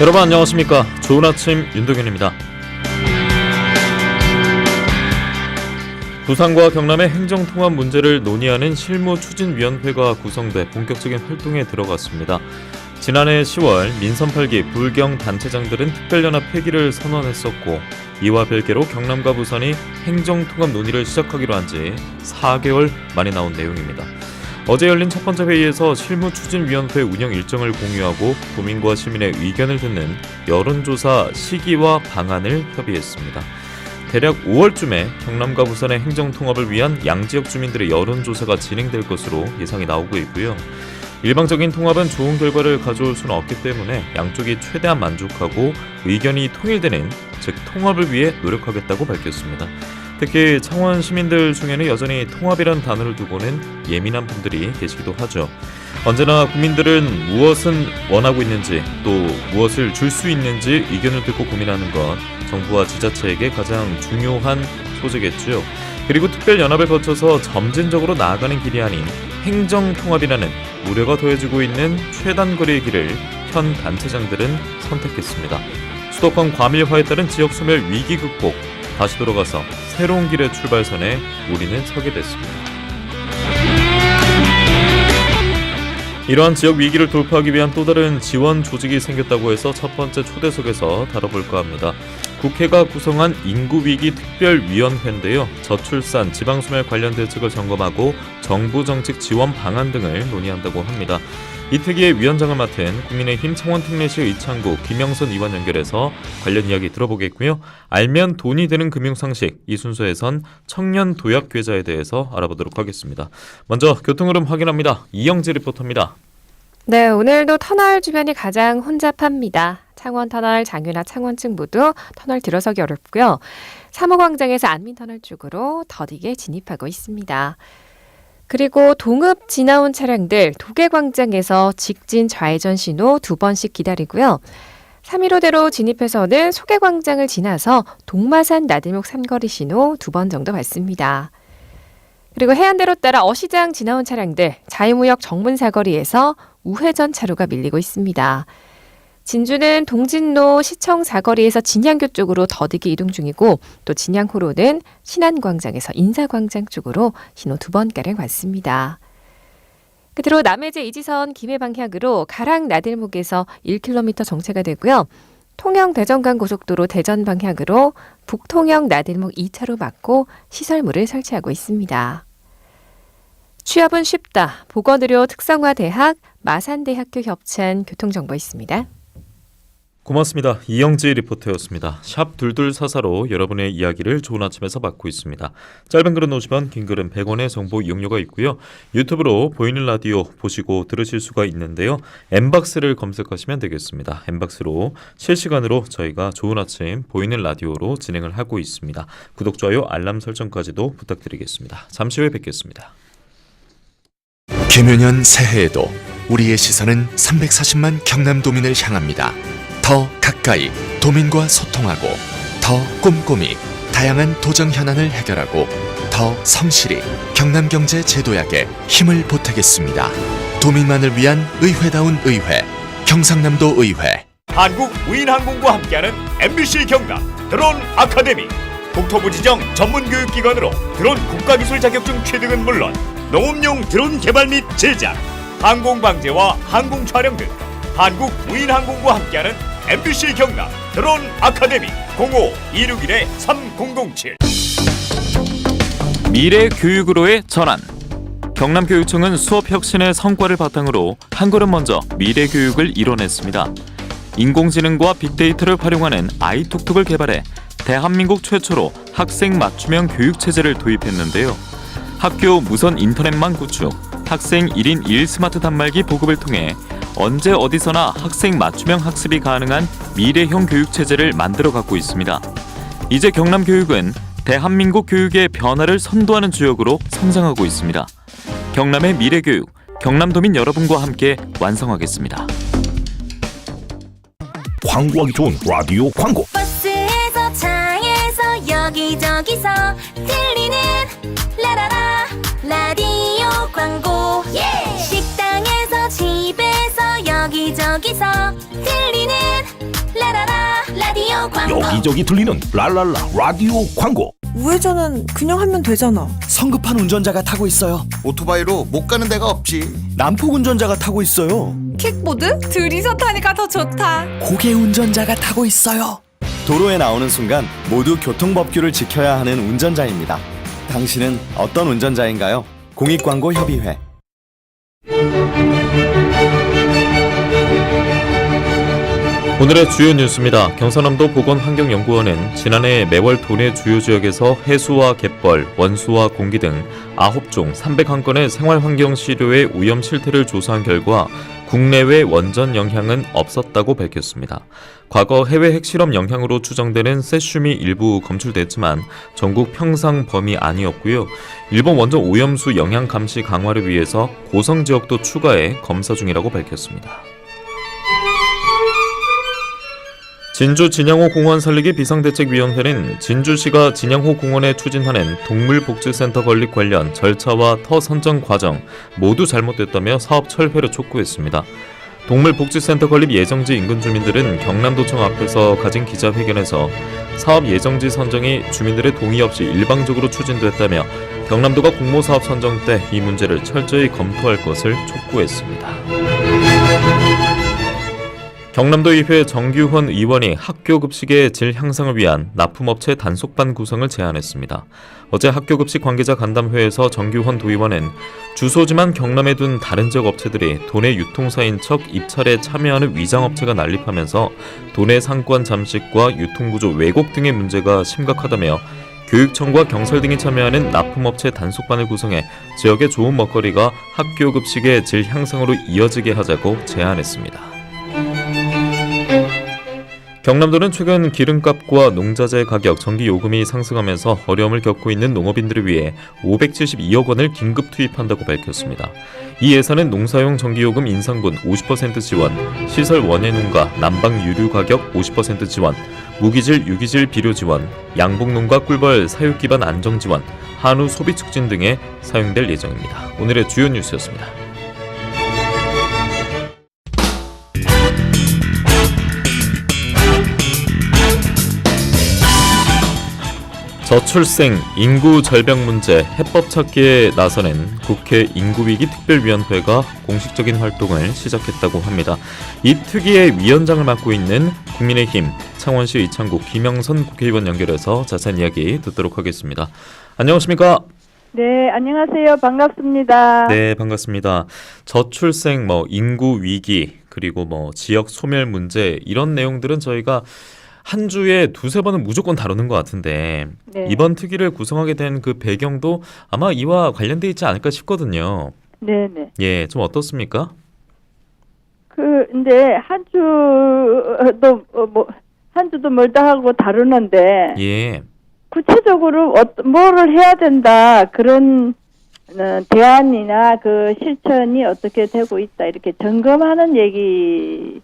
여러분 안녕하십니까? 좋은 아침 윤도균입니다. 부산과 경남의 행정통합 문제를 논의하는 실무추진위원회가 구성돼 본격적인 활동에 들어갔습니다. 지난해 10월 민선 8기 불경 단체장들은 특별연합 폐기를 선언했었고 이와 별개로 경남과 부산이 행정통합 논의를 시작하기로 한 지 4개월 만에 나온 내용입니다 어제 열린 첫 번째 회의에서 실무추진위원회 운영 일정을 공유하고 도민과 시민의 의견을 듣는 여론조사 시기와 방안을 협의했습니다. 대략 5월쯤에 경남과 부산의 행정 통합을 위한 양지역 주민들의 여론조사가 진행될 것으로 예상이 나오고 있고요. 일방적인 통합은 좋은 결과를 가져올 수는 없기 때문에 양쪽이 최대한 만족하고 의견이 통일되는 즉 통합을 위해 노력하겠다고 밝혔습니다. 특히 창원 시민들 중에는 여전히 통합이란 단어를 두고는 예민한 분들이 계시기도 하죠. 언제나 국민들은 무엇은 원하고 있는지 또 무엇을 줄 수 있는지 의견을 듣고 고민하는 것 정부와 지자체에게 가장 중요한 소재겠지요. 그리고 특별연합을 거쳐서 점진적으로 나아가는 길이 아닌 행정통합이라는 우려가 더해지고 있는 최단거리의 길을 현 단체장들은 선택했습니다. 수도권 과밀화에 따른 지역 소멸 위기 극복, 다시 돌아가서 새로운 길의 출발선에 우리는 서게 됐습니다. 이러한 지역 위기를 돌파하기 위한 또 다른 지원 조직이 생겼다고 해서 첫 번째 초대석에서 다뤄볼까 합니다. 국회가 구성한 인구위기 특별위원회인데요. 저출산, 지방소멸 관련 대책을 점검하고 정부 정책 지원 방안 등을 논의한다고 합니다. 이 특위의 위원장을 맡은 국민의힘 창원 특례시 의창구 김영선 의원 연결해서 관련 이야기 들어보겠고요. 알면 돈이 되는 금융상식 이 순서에선 청년 도약 계좌에 대해서 알아보도록 하겠습니다. 먼저 교통 흐름 확인합니다. 이영재 리포터입니다. 네, 오늘도 터널 주변이 가장 혼잡합니다. 창원 터널, 장유나 창원 층 모두 터널 들어서기 어렵고요. 사무광장에서 안민터널 쪽으로 더디게 진입하고 있습니다. 그리고 동읍 지나온 차량들 도계광장에서 직진 좌회전 신호 두 번씩 기다리고요. 315대로 진입해서는 소계광장을 지나서 동마산 나들목 삼거리 신호 두 번 정도 받습니다. 그리고 해안대로 따라 어시장 지나온 차량들 자유무역 정문 사거리에서 우회전 차로가 밀리고 있습니다. 진주는 동진로 시청 사거리에서 진양교 쪽으로 더디게 이동 중이고 또 진양호로는 신안광장에서 인사광장 쪽으로 신호 두 번가량 왔습니다. 끝으로 남해제 이지선 김해 방향으로 가랑 나들목에서 1km 정체가 되고요. 통영 대전간 고속도로 대전 방향으로 북통영 나들목 2차로 막고 시설물을 설치하고 있습니다. 취업은 쉽다. 보건의료 특성화대학 마산대학교 협찬 교통정보 있습니다. 고맙습니다. 이영지 리포터였습니다. 샵 둘둘사사로 여러분의 이야기를 좋은 아침에서 받고 있습니다. 짧은 글은 50원, 긴 글은 100원의 정보 이용료가 있고요. 유튜브로 보이는 라디오 보시고 들으실 수가 있는데요. 엠박스를 검색하시면 되겠습니다. 엠박스로 실시간으로 저희가 좋은 아침 보이는 라디오로 진행을 하고 있습니다. 구독, 좋아요, 알람 설정까지도 부탁드리겠습니다. 잠시 후에 뵙겠습니다. 개묘년 새해에도 우리의 시선은 340만 경남도민을 향합니다. 더 가까이 도민과 소통하고 더 꼼꼼히 다양한 도정 현안을 해결하고 더 성실히 경남경제 제도약에 힘을 보태겠습니다. 도민만을 위한 의회다운 의회 경상남도 의회 한국 무인항공과 함께하는 MBC 경남 드론 아카데미 국토부 지정 전문 교육기관으로 드론 국가기술 자격증 취득은 물론 농업용 드론 개발 및 제작, 항공 방제와 항공 촬영 등 한국 무인항공과 함께하는 MBC 경남 드론 아카데미 05-261-3007 미래 교육으로의 전환. 경남교육청은 수업 혁신의 성과를 바탕으로 한 걸음 먼저 미래 교육을 이뤄냈습니다. 인공지능과 빅데이터를 활용하는 아이톡톡을 개발해 대한민국 최초로 학생 맞춤형 교육 체제를 도입했는데요. 학교 무선 인터넷망 구축, 학생 1인 1 스마트 단말기 보급을 통해 언제 어디서나 학생 맞춤형 학습이 가능한 미래형 교육 체제를 만들어 갖고 있습니다. 이제 경남 교육은 대한민국 교육의 변화를 선도하는 주역으로 성장하고 있습니다. 경남의 미래 교육, 경남도민 여러분과 함께 완성하겠습니다. 광고하기 좋은 라디오 광고 버스에서 차에서 여기저기서 들리는 라라라 라디오 광고 집에서 여기저기서 들리는 라라라 라디오 광고 여기저기 들리는 랄랄라 라디오 광고 우회전은 그냥 하면 되잖아. 성급한 운전자가 타고 있어요. 오토바이로 못 가는 데가 없지. 난폭 운전자가 타고 있어요. 킥보드? 둘이서 타니까 더 좋다. 고개 운전자가 타고 있어요. 도로에 나오는 순간 모두 교통법규를 지켜야 하는 운전자입니다. 당신은 어떤 운전자인가요? 공익광고협의회 오늘의 주요 뉴스입니다. 경상남도 보건환경연구원은 지난해 매월 도내 주요 지역에서 해수와 갯벌, 원수와 공기 등 9종 301건의 생활환경 시료의 오염 실태를 조사한 결과 국내외 원전 영향은 없었다고 밝혔습니다. 과거 해외 핵실험 영향으로 추정되는 세슘이 일부 검출됐지만 전국 평상 범위 아니었고요. 일본 원전 오염수 영향 감시 강화를 위해서 고성 지역도 추가해 검사 중이라고 밝혔습니다. 진주 진양호 공원 살리기 비상대책위원회는 진주시가 진양호 공원에 추진하는 동물복지센터 건립 관련 절차와 터 선정 과정 모두 잘못됐다며 사업 철회를 촉구했습니다. 동물복지센터 건립 예정지 인근 주민들은 경남도청 앞에서 가진 기자회견에서 사업 예정지 선정이 주민들의 동의 없이 일방적으로 추진됐다며 경남도가 공모사업 선정 때 이 문제를 철저히 검토할 것을 촉구했습니다. 경남도의회 정규훈 의원이 학교 급식의 질 향상을 위한 납품업체 단속반 구성을 제안했습니다. 어제 학교 급식 관계자 간담회에서 정규훈 도의원은 주소지만 경남에 둔 다른 지역 업체들이 도내 유통사인 척 입찰에 참여하는 위장업체가 난립하면서 도내 상권 잠식과 유통구조 왜곡 등의 문제가 심각하다며 교육청과 경찰 등이 참여하는 납품업체 단속반을 구성해 지역의 좋은 먹거리가 학교 급식의 질 향상으로 이어지게 하자고 제안했습니다. 경남도는 최근 기름값과 농자재 가격, 전기 요금이 상승하면서 어려움을 겪고 있는 농업인들을 위해 572억 원을 긴급 투입한다고 밝혔습니다. 이 예산은 농사용 전기요금 인상분 50% 지원, 시설 원예 농가 난방 유류 가격 50% 지원, 무기질 유기질 비료 지원, 양봉 농가 꿀벌 사육 기반 안정 지원, 한우 소비 촉진 등에 사용될 예정입니다. 오늘의 주요 뉴스였습니다. 저출생, 인구 절벽 문제, 해법 찾기에 나서는 국회 인구위기 특별위원회가 공식적인 활동을 시작했다고 합니다. 이 특위의 위원장을 맡고 있는 국민의힘 창원시 이창국 김영선 국회의원 연결해서 자세한 이야기 듣도록 하겠습니다. 안녕하십니까? 네, 안녕하세요. 반갑습니다. 네, 반갑습니다. 저출생, 뭐 인구 위기, 그리고 뭐 지역 소멸 문제 이런 내용들은 저희가 한 주에 두세 번은 무조건 다루는 것 같은데 네. 이번 특위를 구성하게 된 그 배경도 아마 이와 관련돼 있지 않을까 싶거든요. 네, 네. 예, 좀 어떻습니까? 그 이제 한 주도 어, 뭐한 주도 멀다 하고 다루는데 예, 구체적으로 어떤 뭐를 해야 된다 그런 어, 대안이나 그 실천이 어떻게 되고 있다 이렇게 점검하는 얘기는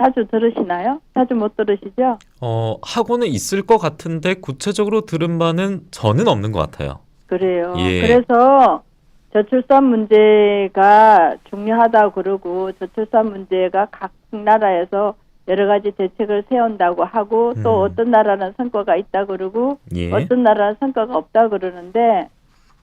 자주 들으시나요? 자주 못 들으시죠? 어 하고는 있을 것 같은데 구체적으로 들은 바는 저는 없는 것 같아요. 그래요. 예. 그래서 저출산 문제가 중요하다고 그러고 저출산 문제가 각 나라에서 여러 가지 대책을 세운다고 하고 또 음. 어떤 나라는 성과가 있다 그러고 예, 어떤 나라는 성과가 없다 그러는데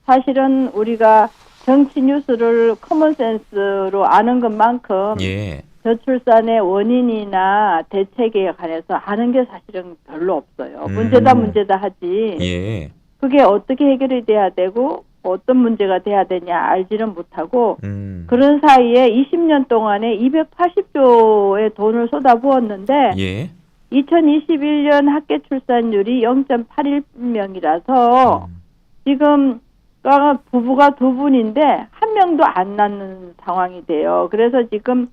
사실은 우리가 정치 뉴스를 커먼센스로 아는 것만큼 예, 저출산의 원인이나 대책에 관해서 아는 게 사실은 별로 없어요. 음. 문제다 문제다 하지. 예, 그게 어떻게 해결이 돼야 되고 어떤 문제가 돼야 되냐 알지는 못하고 음, 그런 사이에 20년 동안에 280조의 돈을 쏟아부었는데 예, 2021년 학계 출산율이 0.81명이라서 음, 지금 가 부부가 두 분인데 한 명도 안 낳는 상황이 돼요. 그래서 지금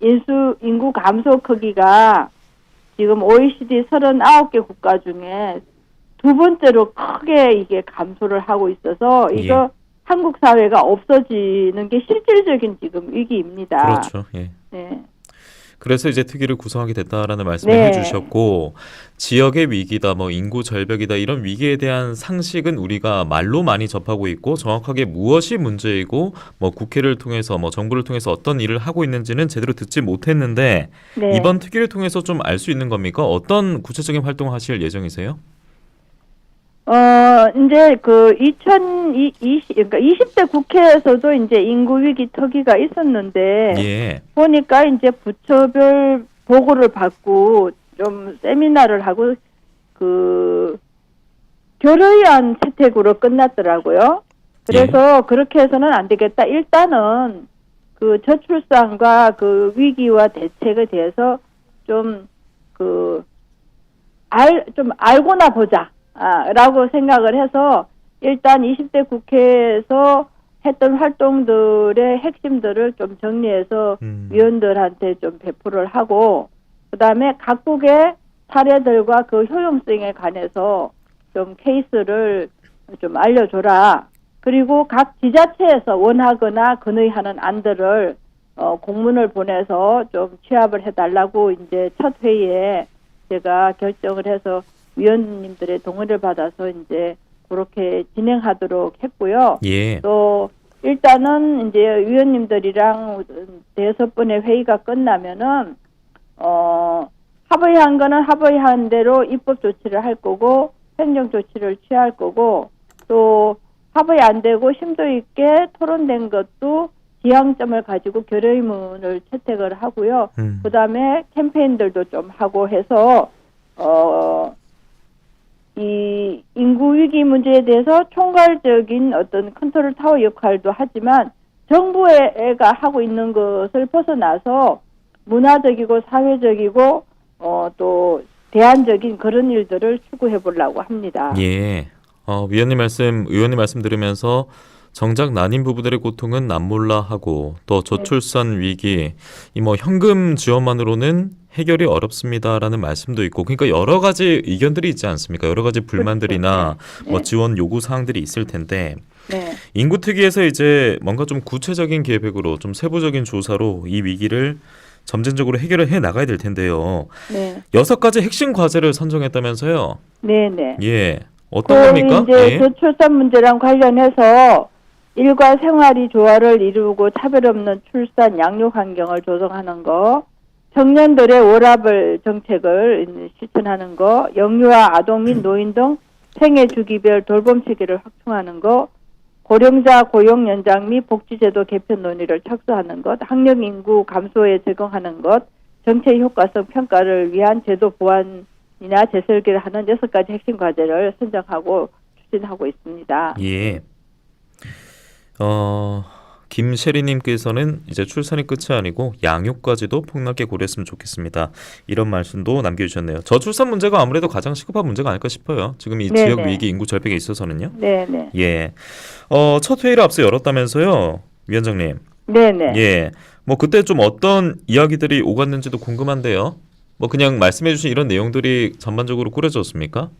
인수 인구 감소 크기가 지금 OECD 39개 국가 중에 두 번째로 크게 이게 감소를 하고 있어서 이거 예. 한국 사회가 없어지는 게 실질적인 지금 위기입니다. 그렇죠. 예. 네. 그래서 이제 특위를 구성하게 됐다라는 말씀을 네. 해주셨고 지역의 위기다, 뭐 인구 절벽이다 이런 위기에 대한 상식은 우리가 말로 많이 접하고 있고 정확하게 무엇이 문제이고 뭐 국회를 통해서 뭐 정부를 통해서 어떤 일을 하고 있는지는 제대로 듣지 못했는데 네. 이번 특위를 통해서 좀 알 수 있는 겁니까? 어떤 구체적인 활동을 하실 예정이세요? 어, 이제 그 2020, 그러니까 20대 국회에서도 이제 인구 위기 특위가 있었는데 예, 보니까 이제 부처별 보고를 받고 좀 세미나를 하고 그 결의안 채택으로 끝났더라고요. 그래서 그렇게 해서는 안 되겠다. 일단은 그 저출산과 그 위기와 대책에 대해서 좀 그 알, 좀 알고나 보자. 아, 라고 생각을 해서 일단 20대 국회에서 했던 활동들의 핵심들을 좀 정리해서 음. 위원들한테 좀 배포를 하고 그다음에 각국의 사례들과 그 효용성에 관해서 좀 케이스를 좀 알려줘라. 그리고 각 지자체에서 원하거나 건의하는 안들을 어, 공문을 보내서 좀 취합을 해달라고 이제 첫 회의에 제가 결정을 해서 위원님들의 동의를 받아서 이제 그렇게 진행하도록 했고요. 예, 또 일단은 이제 위원님들이랑 대여섯 번의 회의가 끝나면은 어 합의한 거는 합의한 대로 입법 조치를 할 거고 행정 조치를 취할 거고 또 합의 안 되고 심도 있게 토론된 것도 지향점을 가지고 결의문을 채택을 하고요. 음. 그다음에 캠페인들도 좀 하고 해서 어. 이 인구 위기 문제에 대해서 총괄적인 어떤 컨트롤 타워 역할도 하지만 정부가 하고 있는 것을 벗어나서 문화적이고 사회적이고 어 또 대안적인 그런 일들을 추구해 보려고 합니다. 예. 어, 위원님 말씀, 의원님 말씀 들으면서 정작 난임 부부들의 고통은 남몰라 하고 또 저출산 위기, 이 뭐 현금 지원만으로는 해결이 어렵습니다라는 말씀도 있고, 그러니까 여러 가지 의견들이 있지 않습니까? 여러 가지 불만들이나 네. 뭐 지원 요구 사항들이 있을 텐데 네. 인구 특위에서 이제 뭔가 좀 구체적인 계획으로 좀 세부적인 조사로 이 위기를 점진적으로 해결을 해 나가야 될 텐데요. 네. 여섯 가지 핵심 과제를 선정했다면서요? 네, 네. 예. 어떤 그 겁니까? 이제 예. 저출산 문제랑 관련해서 일과 생활이 조화를 이루고 차별 없는 출산 양육 환경을 조성하는 거, 청년들의 워라벨 정책을 실천하는 거, 영유아 아동 및 노인 등 생애 주기별 돌봄 체계를 확충하는 거, 고령자 고용 연장 및 복지제도 개편 논의를 착수하는 것, 학령 인구 감소에 적응하는 것, 정책 효과성 평가를 위한 제도 보완이나 재설계를 하는 여섯 가지 핵심 과제를 선정하고 추진하고 있습니다. 예. 어, 김셰리님께서는 이제 출산이 끝이 아니고 양육까지도 폭넓게 고려했으면 좋겠습니다. 이런 말씀도 남겨주셨네요. 저출산 문제가 아무래도 가장 시급한 문제가 아닐까 싶어요. 지금 이 네네. 지역 위기 인구 절벽에 있어서는요. 네네. 예. 어, 첫 회의를 앞서 열었다면서요, 위원장님. 네네. 예. 뭐 그때 좀 어떤 이야기들이 오갔는지도 궁금한데요. 뭐 그냥 말씀해주신 이런 내용들이 전반적으로 꾸려졌습니까?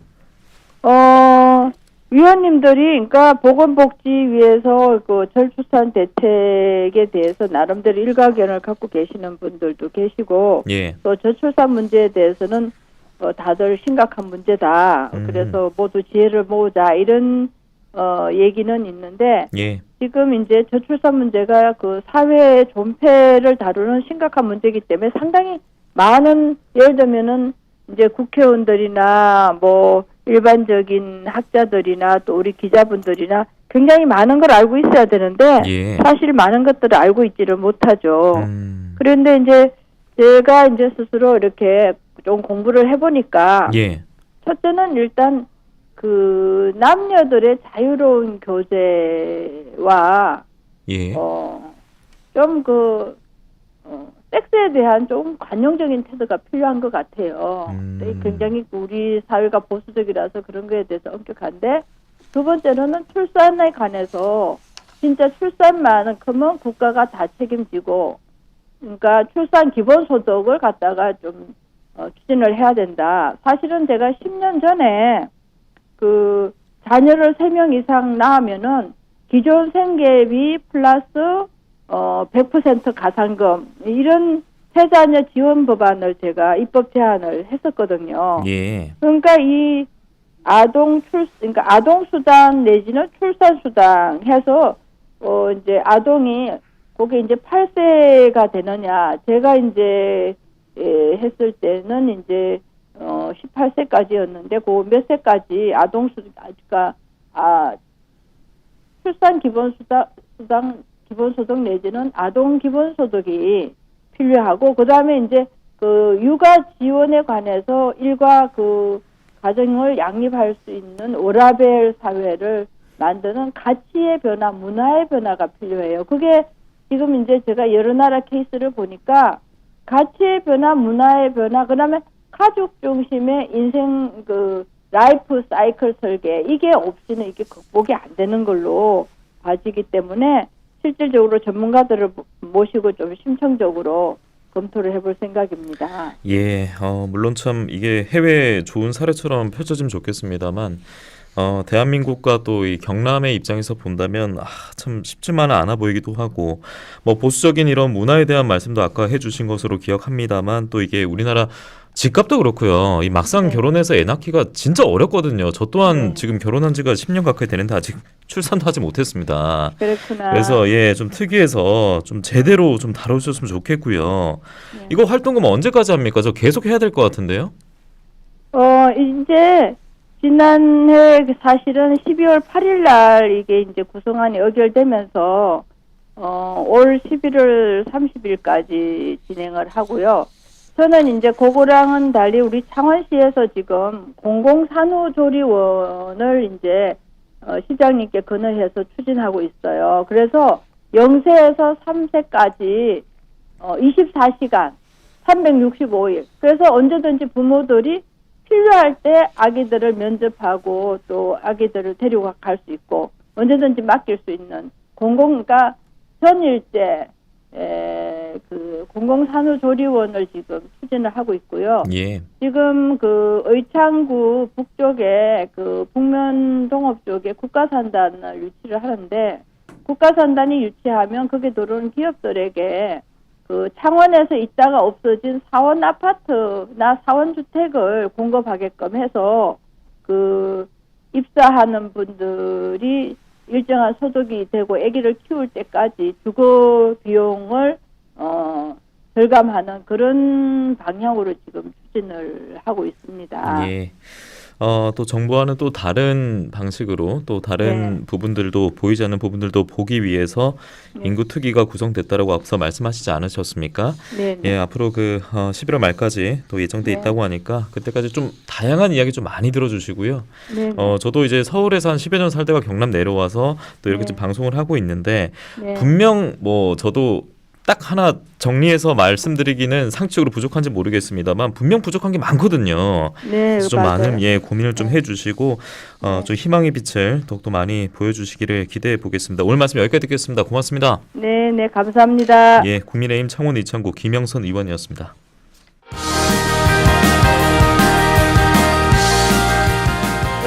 어, 위원님들이, 그러니까 보건복지위에서 그 절출산 대책에 대해서 나름대로 일가견을 갖고 계시는 분들도 계시고, 예. 또 저출산 문제에 대해서는 어, 다들 심각한 문제다. 음. 그래서 모두 지혜를 모으자. 이런, 어, 얘기는 있는데, 예. 지금 이제 저출산 문제가 그 사회의 존폐를 다루는 심각한 문제이기 때문에 상당히 많은 예를 들면은 이제 국회의원들이나 뭐 일반적인 학자들이나 또 우리 기자분들이나 굉장히 많은 걸 알고 있어야 되는데 예. 사실 많은 것들을 알고 있지를 못하죠. 음. 그런데 이제 제가 이제 스스로 이렇게 좀 공부를 해보니까 예. 첫째는 일단 그 남녀들의 자유로운 교제와 예. 어 좀그 어, 섹스에 대한 좀 관용적인 태도가 필요한 것 같아요. 음. 네, 굉장히 우리 사회가 보수적이라서 그런 거에 대해서 엄격한데 두 번째로는 출산에 관해서 진짜 출산만은 크면 국가가 다 책임지고 그러니까 출산 기본 소득을 갖다가 좀 어, 추진을 해야 된다. 사실은 제가 10년 전에 그 자녀를 3명 이상 낳으면은 기존 생계비 플러스 어, 100% 가산금 이런 세자녀 지원 법안을 제가 입법 제안을 했었거든요. 예. 그러니까 이 아동 출 그러니까 아동 수당 내지는 출산 수당 해서 어 이제 아동이 그게 이제 8세가 되느냐 제가 이제 예, 했을 때는 이제 어 18세까지였는데 그 몇 세까지 아동 수 그러니까 아 출산 기본 수당 수당 기본 소득 내지는 아동 기본 소득이 필요하고 그 다음에 이제 그 육아 지원에 관해서 일과 그 가정을 양립할 수 있는 오라벨 사회를 만드는 가치의 변화, 문화의 변화가 필요해요. 그게 지금 이제 제가 여러 나라 케이스를 보니까 가치의 변화, 문화의 변화, 그 다음에 가족 중심의 인생 그 라이프 사이클 설계 이게 없이는 이게 극복이 안 되는 걸로 봐지기 때문에 실질적으로 전문가들을 모시고 좀 심층적으로 검토를 해볼 생각입니다. 예, 어, 물론 참 이게 해외 좋은 사례처럼 펼쳐지면 좋겠습니다만, 어, 대한민국과 또 이 경남의 입장에서 본다면 아, 참 쉽지만은 않아 보이기도 하고, 뭐 보수적인 이런 문화에 대한 말씀도 아까 해주신 것으로 기억합니다만, 또 이게 우리나라 집값도 그렇고요. 이 막상 네. 결혼해서 애 낳기가 진짜 어렵거든요. 저 또한 네. 지금 결혼한 지가 10년 가까이 되는데 아직 출산도 하지 못했습니다. 그렇구나. 그래서 예, 좀 특이해서 좀 제대로 좀 다뤄주셨으면 좋겠고요. 네. 이거 활동금 언제까지 합니까? 저 계속 해야 될 것 같은데요. 어, 이제 지난해 그 사실은 12월 8일 날 이게 이제 구성안이 의결되면서 어, 올 11월 30일까지 진행을 하고요. 저는 이제 그거랑은 달리 우리 창원시에서 지금 공공산후조리원을 이제 어, 시장님께 건의해서 추진하고 있어요. 그래서 0세에서 3세까지 어, 24시간 365일. 그래서 언제든지 부모들이 필요할 때 아기들을 면접하고 또 아기들을 데리고 갈 수 있고 언제든지 맡길 수 있는 공공 그러니까 전일제 에, 그 공공산후조리원을 지금 추진을 하고 있고요. 예. 지금 그 의창구 북쪽에 그 북면 동업 쪽에 국가산단을 유치를 하는데 국가산단이 유치하면 거기에 들어오는 기업들에게 그 창원에서 있다가 없어진 사원 아파트나 사원 주택을 공급하게끔 해서 그 입사하는 분들이 일정한 소득이 되고 아기를 키울 때까지 주거 비용을 어 절감하는 그런 방향으로 지금 추진을 하고 있습니다. 예. 어, 또 정부와는 또 다른 방식으로 또 다른 네. 부분들도 보이지 않는 부분들도 보기 위해서 네. 인구 특위가 구성됐다라고 앞서 말씀하시지 않으셨습니까? 네. 예, 앞으로 그 어, 11월 말까지 또 예정돼 네. 있다고 하니까 그때까지 좀 다양한 이야기 좀 많이 들어주시고요. 네. 어, 저도 이제 서울에서 한 10여 년 살다가 경남 내려와서 또 이렇게 네. 좀 방송을 하고 있는데 네. 분명 뭐 저도 딱 하나 정리해서 말씀드리기는 상식적으로 부족한지 모르겠습니다만 분명 부족한 게 많거든요. 네, 그래서 좀 맞아요. 많은 예 고민을 좀 해주시고 어, 네. 좀 희망의 빛을 더욱더 많이 보여주시기를 기대해 보겠습니다. 오늘 말씀 여기까지 듣겠습니다. 고맙습니다. 네, 네, 감사합니다. 예 국민의힘 창원 이창구 김영선 의원이었습니다.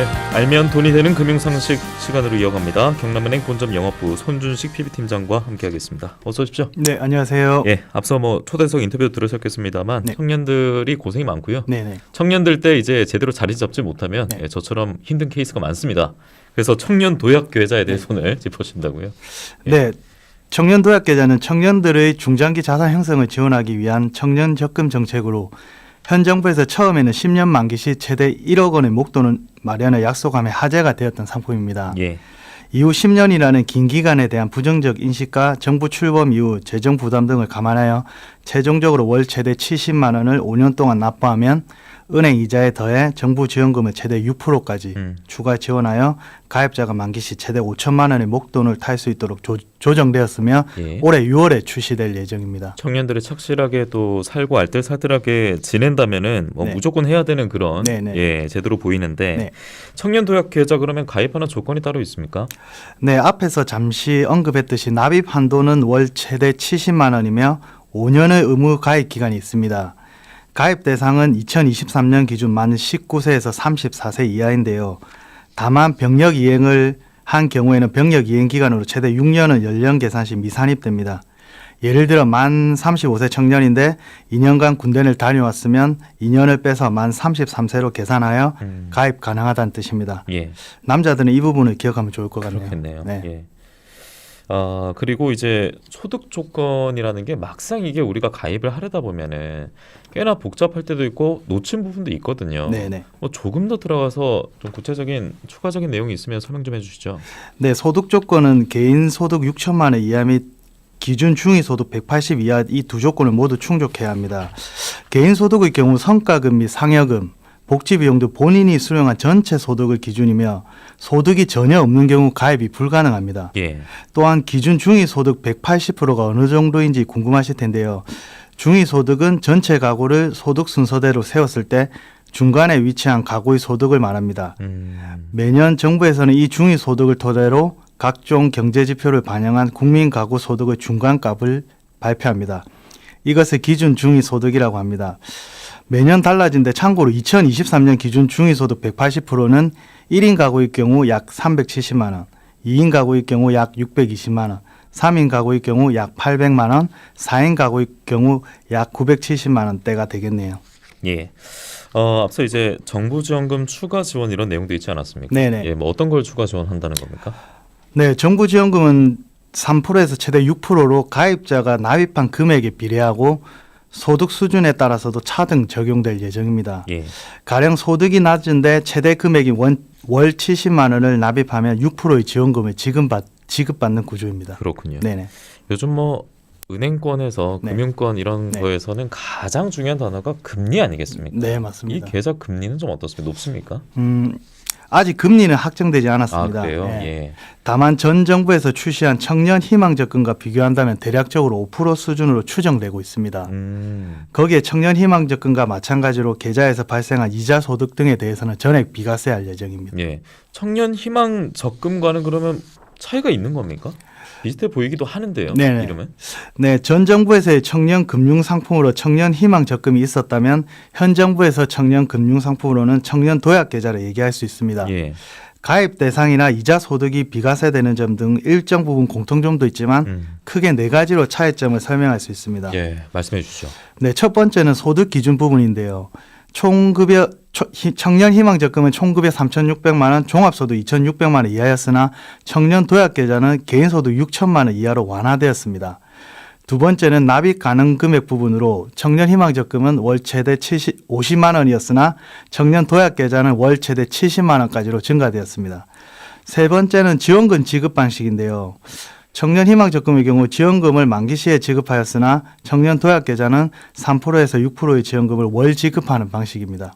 네, 알면 돈이 되는 금융상식 시간으로 이어갑니다. 경남은행 본점 영업부 손준식 PB팀장과 함께하겠습니다. 어서 오십시오. 네, 안녕하세요. 예, 앞서 뭐 초대석 인터뷰 들으셨겠습니다만 네. 청년들이 고생이 많고요. 네네. 청년들 때 이제 제대로 자리 잡지 못하면 네. 예, 저처럼 힘든 케이스가 많습니다. 그래서 청년 도약 계좌에 대해서 오늘 짚어주신다고요. 예. 네. 청년 도약 계좌는 청년들의 중장기 자산 형성을 지원하기 위한 청년 적금 정책으로 현 정부에서 처음에는 10년 만기 시 최대 1억 원의 목돈을 마련을 약속하며 화제가 되었던 상품입니다. 예, 이후 10년이라는 긴 기간에 대한 부정적 인식과 정부 출범 이후 재정 부담 등을 감안하여 최종적으로 월 최대 70만 원을 5년 동안 납부하면 은행 이자에 더해 정부 지원금을 최대 6%까지 음. 추가 지원하여 가입자가 만기 시 최대 5천만 원의 목돈을 탈 수 있도록 조, 조정되었으며 예. 올해 6월에 출시될 예정입니다. 청년들이 착실하게 또 살고 알뜰살뜰하게 지낸다면은 뭐 네. 무조건 해야 되는 그런 네, 네. 예 제도로 보이는데 네. 청년 도약 계좌 그러면 가입하는 조건이 따로 있습니까? 네, 앞에서 잠시 언급했듯이 납입 한도는 월 최대 70만 원이며 5년의 의무 가입 기간이 있습니다. 가입 대상은 2023년 기준 만 19세에서 34세 이하인데요. 다만 병력 이행을 한 경우에는 병력 이행 기간으로 최대 6년은 연령 계산 시 미산입됩니다. 예를 들어 만 35세 청년인데 2년간 군대를 다녀왔으면 2년을 빼서 만 33세로 계산하여 음. 가입 가능하다는 뜻입니다. 예. 남자들은 이 부분을 기억하면 좋을 것 같네요. 그렇겠네요. 네. 예. 아 그리고 이제 소득 조건이라는 게 막상 이게 우리가 가입을 하려다 보면은 꽤나 복잡할 때도 있고 놓친 부분도 있거든요. 네네. 뭐 조금 더 들어가서 좀 구체적인 추가적인 내용이 있으면 설명 좀 해주시죠. 네, 소득 조건은 개인 소득 6천만 원 이하 및 기준 중위 소득 180 이하 이 두 조건을 모두 충족해야 합니다. 개인 소득의 경우 성과금 및 상여금, 복지 비용 등 본인이 수령한 전체 소득을 기준이며 소득이 전혀 없는 경우 가입이 불가능합니다. 예. 또한 기준 중위 소득 180%가 어느 정도인지 궁금하실 텐데요. 중위 소득은 전체 가구를 소득 순서대로 세웠을 때 중간에 위치한 가구의 소득을 말합니다. 음. 매년 정부에서는 이 중위 소득을 토대로 각종 경제 지표를 반영한 국민 가구 소득의 중간값을 발표합니다. 이것을 기준 중위 소득이라고 합니다. 매년 달라진데 참고로 2023년 기준 중위 소득 180%는 1인 가구의 경우 약 370만 원, 2인 가구의 경우 약 620만 원, 3인 가구의 경우 약 800만 원, 4인 가구의 경우 약 970만 원대가 되겠네요. 예. 어, 앞서 이제 정부 지원금 추가 지원 이런 내용도 있지 않았습니까? 네네. 예, 뭐 어떤 걸 추가 지원한다는 겁니까? 네, 정부 지원금은 3%에서 최대 6%로 가입자가 납입한 금액에 비례하고 소득 수준에 따라서도 차등 적용될 예정입니다. 예. 가령 소득이 낮은데 최대 금액이 원, 월 70만 원을 납입하면 6%의 지원금을 지급받, 지급받는 구조입니다. 그렇군요. 네네. 요즘 뭐 은행권에서 네. 금융권 이런 네. 거에서는 가장 중요한 단어가 금리 아니겠습니까? 네, 이 맞습니다. 계좌 금리는 좀 어떻습니까? 높습니까? 음, 아직 금리는 확정되지 아 않았습니다. 그래요? 네. 예. 다만 전 정부에서 출시한 청년 희망 적금과 비교한다면 대략적으로 5% 수준으로 추정되고 있습니다. 음. 거기에 청년 희망 적금과 마찬가지로 계좌에서 발생한 이자 소득 등에 대해서는 전액 비과세할 예정입니다. 예. 청년 희망 적금과는 그러면 차이가 있는 겁니까? 비슷해 보이기도 하는데요. 네네. 이름은. 네, 전 정부에서의 청년 금융 상품으로 청년 희망 적금이 있었다면 현 정부에서 청년 금융 상품으로는 청년 도약 계좌를 얘기할 수 있습니다. 예. 가입 대상이나 이자 소득이 비과세되는 점 등 일정 부분 공통점도 있지만 음. 크게 네 가지로 차이점을 설명할 수 있습니다. 예. 말씀해 주시죠. 네, 첫 번째는 소득 기준 부분인데요. 총 급여 초- 희- 청년 희망 적금은 총급여 3,600만 원, 종합소득 2,600만 원 이하였으나 청년 도약 계좌는 개인 소득 6천만 원 이하로 완화되었습니다. 두 번째는 납입 가능 금액 부분으로 청년 희망 적금은 월 최대 70, 50만 원이었으나 청년 도약 계좌는 월 최대 70만 원까지로 증가되었습니다. 세 번째는 지원금 지급 방식인데요. 청년 희망 적금의 경우 지원금을 만기 시에 지급하였으나 청년 도약 계좌는 3%에서 6%의 지원금을 월 지급하는 방식입니다.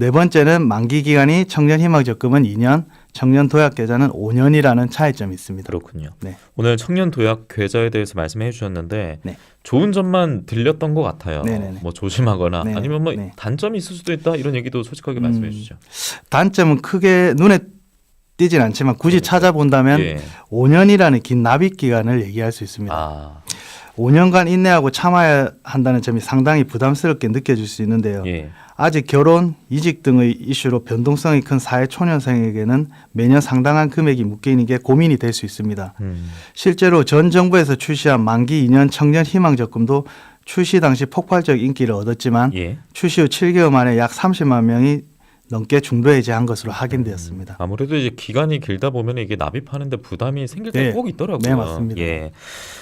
네 번째는 만기 기간이 청년 희망 적금은 2년, 청년 도약 계좌는 5년이라는 차이점이 있습니다. 그렇군요. 네. 오늘 청년 도약 계좌에 대해서 말씀해 주셨는데 네. 좋은 점만 들렸던 것 같아요. 네네네. 뭐 조심하거나 네네. 아니면 뭐 네. 단점이 있을 수도 있다 이런 얘기도 솔직하게 말씀해 음, 주시죠. 단점은 크게 눈에 띄진 않지만 굳이 그러니까요. 찾아본다면 예. 5년이라는 긴 납입 기간을 얘기할 수 있습니다. 아, 5년간 인내하고 참아야 한다는 점이 상당히 부담스럽게 느껴질 수 있는데요. 예. 아직 결혼, 이직 등의 이슈로 변동성이 큰 사회 초년생에게는 매년 상당한 금액이 묶이는 게 고민이 될 수 있습니다. 음. 실제로 전 정부에서 출시한 만기 2년 청년 희망 적금도 출시 당시 폭발적 인기를 얻었지만 예. 출시 후 7개월 만에 약 30만 명이 넘게 중도 해제한 것으로 확인되었습니다. 아무래도 이제 기간이 길다 보면 이게 납입하는데 부담이 생길 때가 네. 꼭 있더라고요. 네, 맞습니다. 예.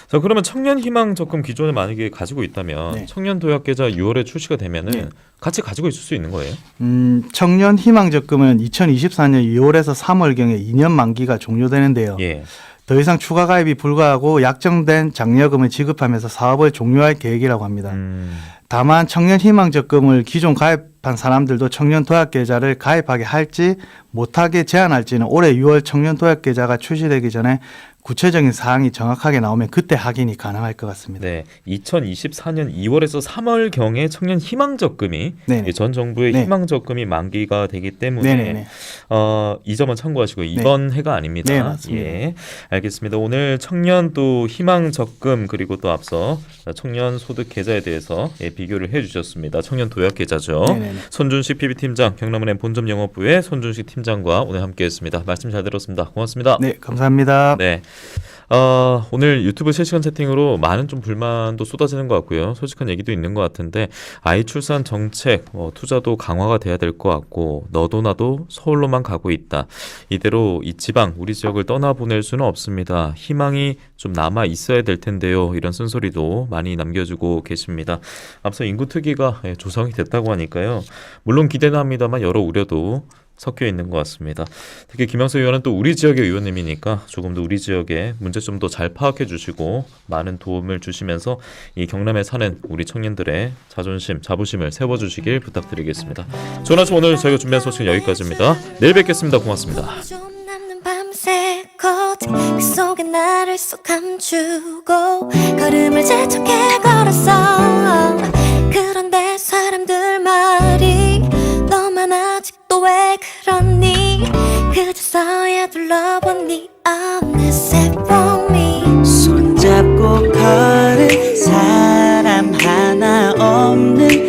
자 그러면 청년 희망 적금 기존에 만약에 가지고 있다면 네. 청년 도약 계좌 6월에 출시가 되면은 네. 같이 가지고 있을 수 있는 거예요? 음, 청년 희망 적금은 2024년 2월에서 3월 경에 2년 만기가 종료되는데요. 예. 더 이상 추가 가입이 불가하고 약정된 장려금을 지급하면서 사업을 종료할 계획이라고 합니다. 음. 다만 청년 희망 적금을 기존 가입 한 사람들도 청년 도약 계좌를 가입하게 할지 못하게 제한할지는 올해 6월 청년 도약 계좌가 출시되기 전에 구체적인 사항이 정확하게 나오면 그때 확인이 가능할 것 같습니다. 네, 2024년 2월에서 3월 경에 청년 희망 적금이 네네. 전 정부의 네. 희망 적금이 만기가 되기 때문에. 어, 이 점은 참고하시고 이번 해가 아닙니다. 네, 맞습니다. 예, 알겠습니다. 오늘 청년 또 희망 적금 그리고 또 앞서 청년 소득 계좌에 대해서 예, 비교를 해주셨습니다. 청년 도약 계좌죠. 네네네. 손준식 PB 팀장, 경남은행 본점 영업부의 손준식 팀장과 오늘 함께했습니다. 말씀 잘 들었습니다. 고맙습니다. 네, 감사합니다. 네. 아, 오늘 유튜브 실시간 채팅으로 많은 좀 불만도 쏟아지는 것 같고요. 솔직한 얘기도 있는 것 같은데 아이 출산 정책 어, 투자도 강화가 돼야 될 것 같고 너도 나도 서울로만 가고 있다. 이대로 이 지방 우리 지역을 떠나 보낼 수는 없습니다. 희망이 좀 남아 있어야 될 텐데요. 이런 쓴소리도 많이 남겨주고 계십니다. 앞서 인구 특위가 예, 조성이 됐다고 하니까요. 물론 기대는 합니다만 여러 우려도 섞여 있는 것 같습니다. 특히 김영수 의원은 또 우리 지역의 의원님이니까 조금 더 우리 지역의 문제점도 잘 파악해 주시고 많은 도움을 주시면서 이 경남에 사는 우리 청년들의 자존심, 자부심을 세워주시길 부탁드리겠습니다. 아침 오늘 저희가 준비한 소식은 여기까지입니다. 내일 뵙겠습니다. 고맙습니다. 그 속에 나를 쏙 감추고 걸음을 재촉해 걸었어 그런데 사람들 말이 아직도 왜 그러니? 그제서야 둘러본 네 어느새 봄이 손잡고 걸은 사람 하나 없는